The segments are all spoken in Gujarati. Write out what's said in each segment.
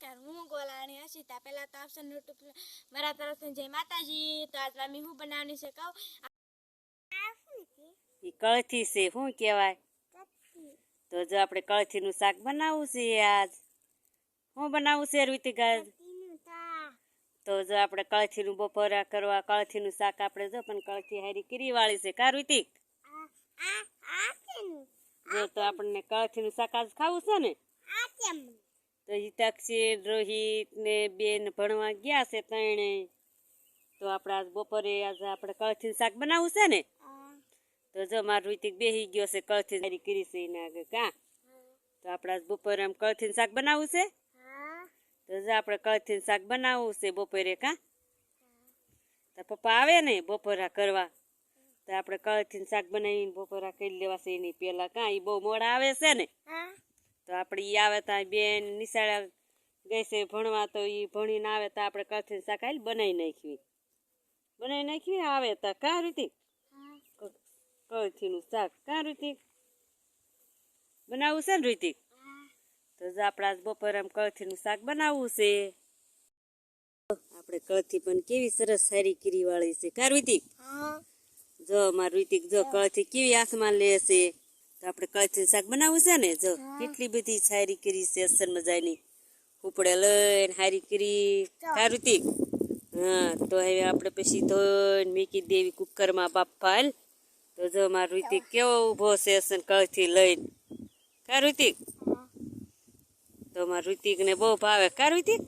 નમસ્કાર હું ગોલાણી હસીતા પહેલા તો આપશે યુટ્યુબ મારા તરફથી જય માતાજી. તો આજ મમ્મી હું બનાવવાની છે કહું? કળથી છે. શું કહેવાય? તો જો આપણે કળથીનું શાક બનાવવું છે આજ. શું બનાવવું છે ઋતિકા? તો જો આપણે કળથીનું બપોરા કરવા કળથીનું શાક આપણે જો પણ કળથી હારી કરી વાળી છે. કા રીતિક જો તો આપણને કળથીનું શાક આજ ખાવું છે ને? તો હિતાક્ષી રોહિત ને બેન ભણવા ગયા છે ત્રણે. તો આપણે આજ બપોરે આજે આપણે કળથી શાક બનાવવું છે ને? તો જો મારું ઋતિક બેહી ગયો છે કળથી તારી કરી છે એના આગળ કા? તો આપણે આજ બપોરે આમ કળથી શાક બનાવવું છે? તો જો આપણે કળથી શાક બનાવવું છે બપોરે કા? તો પપ્પા આવે ને બપોરા કરવા. તો આપણે કળથી શાક બનાવીને બપોરા કરી લેવા છે એની પેલા કા? એ બહુ મોડા આવે છે ને? તો આપણે ઈ આવે તો બેન નિશાળા ગઈ છે ભણવા તો એ ભણીને આવે તો આપણે કળથી શાક હાલ બનાવી નાખ્યું બનાવી નાખ્યું આવે તો. કા રીતે? કથીનું શાક. કા રીતે? બનાવવું છે ને રીતિક તો જો આપણે આજ બપોરે આમ કળથીનું શાક બનાવવું છે. આપણે કળથી પણ કેવી સરસ સારી કીરી વાળી છે. કા રીતિક જો અમાર રીતિક જો કળથી કેવી આસમાન લે છે. તો આપણે કળથી શાક બનાવવું છે ને જો કેટલી બધી સારી કરી છે અસર મજાની ઉપડે લઈને હારી કરી સારું ઋતિક હા તો હવે આપણે પછી ધોઈને મીકી દેવી કુકરમાં બાફા તો જો મારો ઋતિક કેવો ઊભો છે અસન કળથી લઈને. કા ઋતિક તો મારા ઋતિકને બહુ ભાવે. કા ઋતિક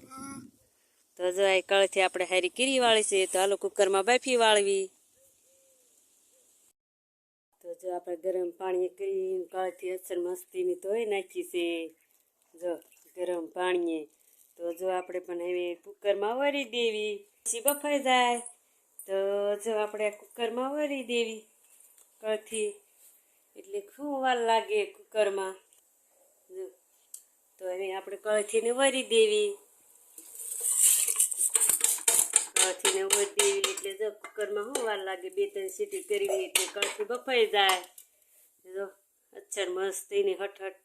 તો જો આ કળથી આપણે હારી કરી વાળી છે તો હાલો કુકરમાં બાફી વાળવી. જો આપણે ગરમ પાણી કરીને કળથી અસર મસ્તીની ધોઈ નાખી છે. જો ગરમ પાણીએ, તો જો આપણે પણ હવે કુકરમાં વરી દેવી. પછી બફાઈ જાય. તો જો આપણે કુકરમાં વરી દેવી કળથી, એટલે ખૂબ વાર લાગે કુકરમાં. જો, તો હવે આપણે કળથીને વરી દેવી. કળથીને વરી દેવી એટલે જો કુકરમાં શું વાર લાગે, બે ત્રણ સીટી કરીને એટલે કળથી બફાઈ જાય. જો, અચ્છર મસ્ત એની હઠ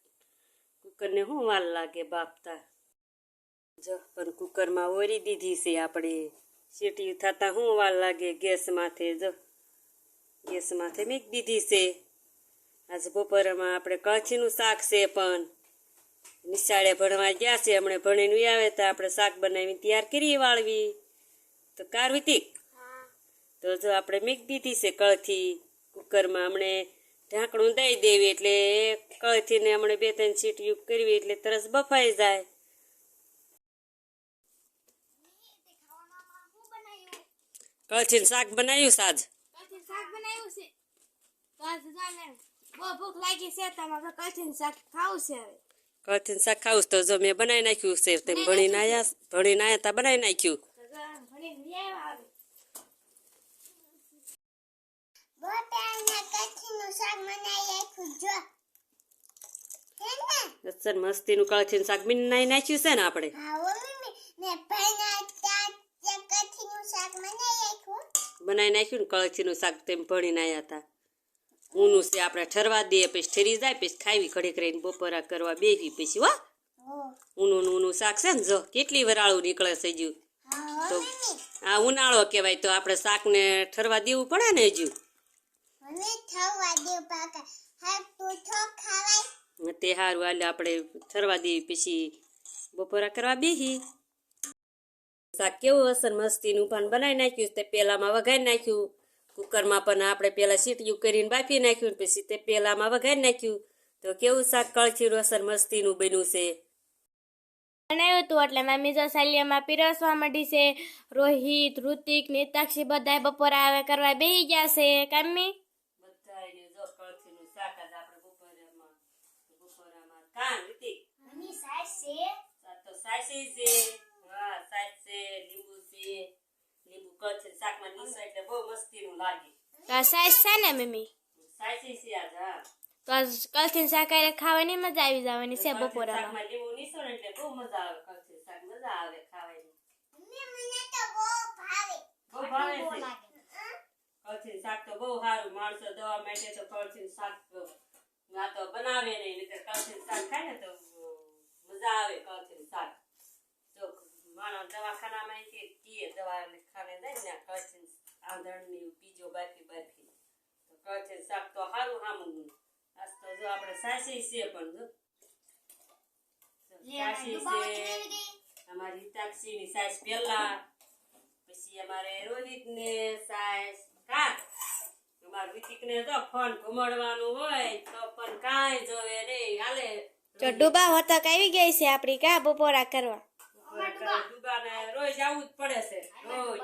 કુકરને શું વાર લાગે બાપતા જો, પણ કુકરમાં ઓરી દીધી છે આપણે. સીટી થતાં શું વાર લાગે ગેસ માથે, જો. ગેસ માથે મેક દીધી છે. આજે બપોરમાં આપણે કળથીનું શાક છે પણ. નિશાળે ભણવા ગયા છે, હમણાં ભણીને આવે તો આપણે શાક બનાવીને તૈયાર કરી વાળવી. તો કાર વિતિક તો જો આપણે મૂકી દીધી છે કળથી કુકરમાં હમણે ઢાંકણું દઈ દેવી એટલે કળથીને હમણે બે ત્રણ સીટીયું કરવી એટલે તરસ બફાઈ જાય. કળથી શાક બનાવ્યું સાજ શાક બનાવ્યું છે? તો આજ જાને બહુ ભૂખ લાગી છે તમારે કઠિન શાક ખાવું છે હવે. શાક ખાવું તો જો મેં બનાવી નાખ્યું છે તેમ ભણીને આવ્યા ભણીને આવ્યા તા બનાવી નાખ્યું. તો મસ્તી નું કળથી શાક શાક બનાવી નાખ્યું છે ને આપણે? બનાવી નાખ્યું ને કળથીનું શાક તેમ ભણીને નાયા હતા ઊનું છે આપણે ઠરવા દઈએ પછી ઠરી જાય પછી ખાવી ઘડી કરીને બપોરા કરવા બેસી પછી વા ઊનું ઊનું શાક છે ને જો કેટલી વરાળું નીકળે છે હજુ. તો આ ઉનાળો કહેવાય તો આપણે શાકને ઠરવા દેવું પડે ને હજુ? તે સારું હાલ આપણે ઠરવા દેવી પછી બપોરા કરવા બેસી શાક કેવું અસર મસ્તીનું પણ બનાવી નાખ્યું તે પેલામાં વઘારી નાખ્યું. કુકરમાં પણ આપણે પેલા સીટિયું કરીને બાફી નાખ્યું પછી તે પેલામાં વઘારી નાખ્યું. તો કેવું શાક કળથીનું અસર મસ્તીનું બન્યું છે? બનાવ્યું હતું એટલે મમ્મી જો સાલિયામાં પીરસવા માંડી છે. રોહિત ઋતિક નીતાક્ષી બધાય બપોરે આવે કરવા બેહી ગયા છે. કામી સાઈઝ છે ને મમ્મી? સાસી છે આજ હા. તો આજ કલથી શાક હારે ખાવાની મજા આવી જવાની છે બપોરામાં. લીંબુ નીસો એટલે બહુ મજા આવે કળથી શાક મજા આવે ખાવાની. બહુ ભાવે. છે? કળથી શાક તો બહુ સારું માણસો દવા માટે તો કળથી શાક તો ના તો બનાવે નહીં નહીંતર કળથી શાક ખાય ને તો મજા આવે કળથી શાક. દવાખાનામાં કે કીએ દવા ખાને દે ને કળચી આંધણની બીજો બાફી બાફી. તો કળચી શાક તો સારું સામું તો આપણે સાસી છે પણ જો. જો, સાસી છે. અમારી હિતાક્ષીની સાસ પેલા પછી અમારે રોહિત ને સાસ કા અમાર વિતિક ને તો ફોન ઘુમાડવાનું હોય તો પણ કાંઈ જોવે નહીં. હાલે. જો ડૂબા હોતક આવી ગઈ છે આપણી કા બપોરા કરવા? દુકાને રોજ આવવું જ પડે છે. રોજ.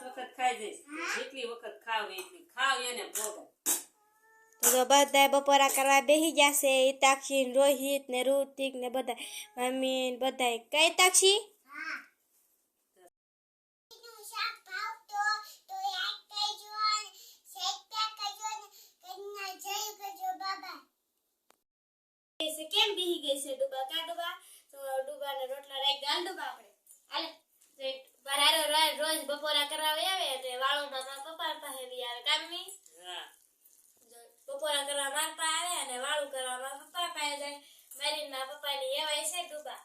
પાંચ વખત ખાઈ જઈશ. જેટલી વખત ખાવ એટલી ખાવ એને ભોગવ. તો બધા બપોરા કરવા બેસી જશે. હિતાક્ષી રોહિત ને ઋતિક ને બધા મમ્મી ને બધા કઈ તાક્ષી કેમ બેસી ગઈ છે ડૂબા? કા ડૂબા? તો ડૂબા ને રોટલા રાખી દાલ ડૂબા આપણે. બરારો રોજ બપોરા કરવા આવે એટલે વાળુમાં મારા પપ્પા પાસે બી આવે. કામની બપોરા કરવા માર પા આવે અને વાળું કરવા મારા પપ્પા પાસે જાય. મારી ના પપ્પાની એવાય છે ડૂબા